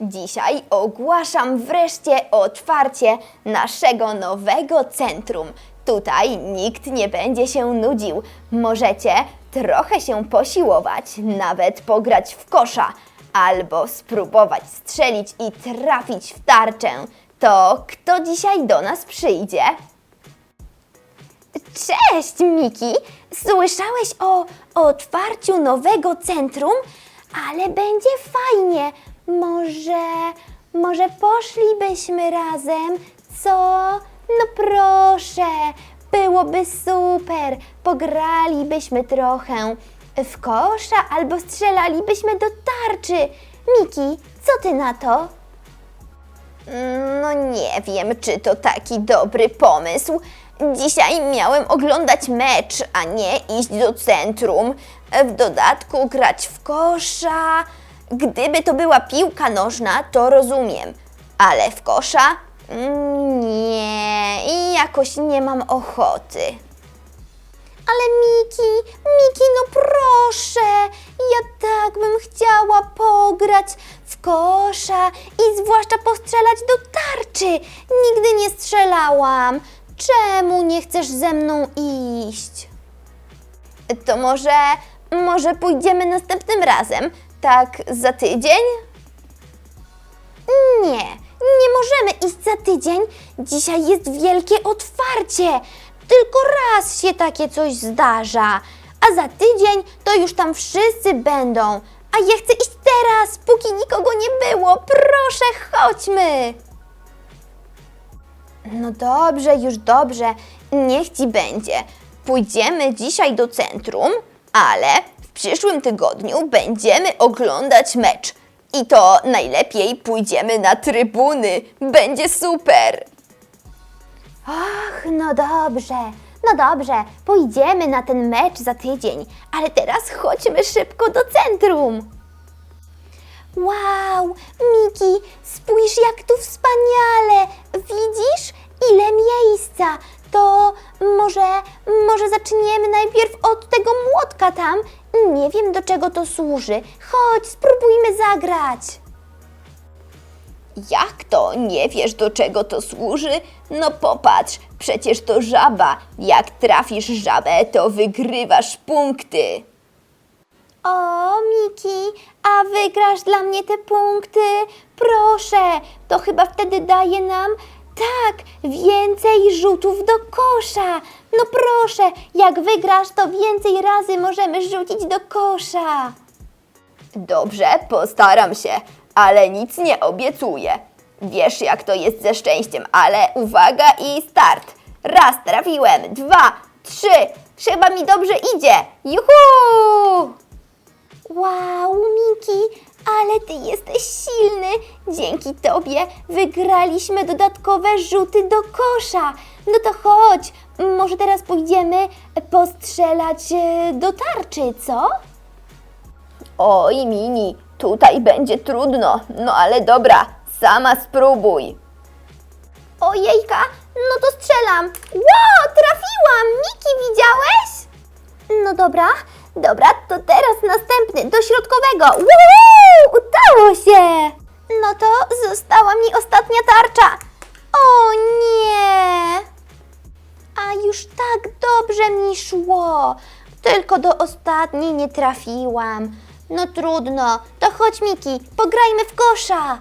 Dzisiaj ogłaszam wreszcie otwarcie naszego nowego centrum. Tutaj nikt nie będzie się nudził. Możecie trochę się posiłować, nawet pograć w kosza, albo spróbować strzelić i trafić w tarczę. To kto dzisiaj do nas przyjdzie? Cześć, Miki! Słyszałeś o otwarciu nowego centrum? Ale będzie fajnie. Może, może poszlibyśmy razem, co? No proszę, byłoby super. Pogralibyśmy trochę w kosza albo strzelalibyśmy do tarczy. Miki, co ty na to? No nie wiem, czy to taki dobry pomysł. Dzisiaj miałem oglądać mecz, a nie iść do centrum. W dodatku grać w kosza. Gdyby to była piłka nożna, to rozumiem. Ale w kosza? Mm, Nie, i jakoś nie mam ochoty. Ale Miki, Miki, no proszę, ja tak bym chciała pograć w kosza i zwłaszcza postrzelać do tarczy. Nigdy nie strzelałam. Czemu nie chcesz ze mną iść? To może, może pójdziemy następnym razem, tak za tydzień? Nie, nie możemy iść za tydzień. Dzisiaj jest wielkie otwarcie. Tylko raz się takie coś zdarza. A za tydzień to już tam wszyscy będą. A ja chcę iść teraz, póki nikogo nie było. Proszę, chodźmy. No dobrze, już dobrze. Niech ci będzie. Pójdziemy dzisiaj do centrum, ale przyszłym tygodniu będziemy oglądać mecz. I to najlepiej pójdziemy na trybuny. Będzie super. Ach, no dobrze. No dobrze, pójdziemy na ten mecz za tydzień, ale teraz chodźmy szybko do centrum. Wow, Miki, spójrz jak tu wspaniale! Widzisz, ile miejsca? Może, może zaczniemy najpierw od tego młotka tam? Nie wiem do czego to służy. Chodź, spróbujmy zagrać. Jak to? Nie wiesz do czego to służy? No popatrz, przecież to żaba. Jak trafisz żabę, to wygrywasz punkty. O, Miki, a wygrasz dla mnie te punkty? Proszę, to chyba wtedy daje nam, tak, więcej rzutów do kosza. No proszę, jak wygrasz, to więcej razy możemy rzucić do kosza. Dobrze, postaram się, ale nic nie obiecuję. Wiesz, jak to jest ze szczęściem, ale uwaga i start. Raz trafiłem, dwa, trzy. Chyba mi dobrze idzie. Juhu! Wow, Miki, ale ty jesteś silny. Dzięki tobie wygraliśmy dodatkowe rzuty do kosza. No to chodź, może teraz pójdziemy postrzelać e, do tarczy, co? Oj, Mini, tutaj będzie trudno. No ale dobra, sama spróbuj. Ojejka, no to strzelam. Wow, trafiłam! Miki, widziałeś? No dobra, dobra, to teraz następny, do środkowego. Woohoo! Udało się! No to została mi ostatnia tarcza. O nie! A już tak dobrze mi szło. Tylko do ostatniej nie trafiłam. No trudno, to chodź Miki, pograjmy w kosza.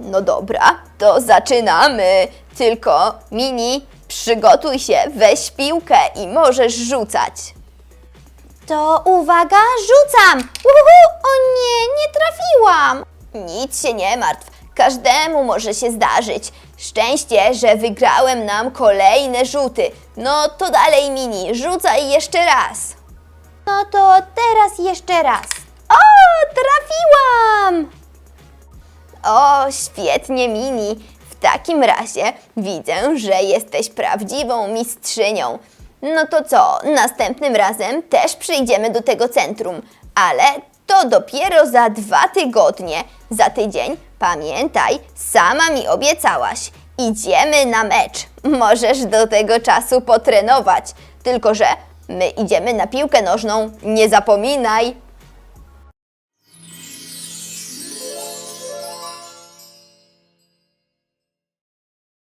No dobra, to zaczynamy. Tylko, Mini, przygotuj się, weź piłkę i możesz rzucać. To uwaga, rzucam! Uhu, o nie, nie trafiłam! Nic się nie martw, każdemu może się zdarzyć. Szczęście, że wygrałem nam kolejne rzuty. No to dalej, Mini, rzucaj jeszcze raz. No to teraz jeszcze raz. O, trafiłam! O, świetnie, Mini. W takim razie widzę, że jesteś prawdziwą mistrzynią. No to co, następnym razem też przyjdziemy do tego centrum, ale to dopiero za dwa tygodnie. Za tydzień, pamiętaj, sama mi obiecałaś. Idziemy na mecz. Możesz do tego czasu potrenować. Tylko, że my idziemy na piłkę nożną. Nie zapominaj.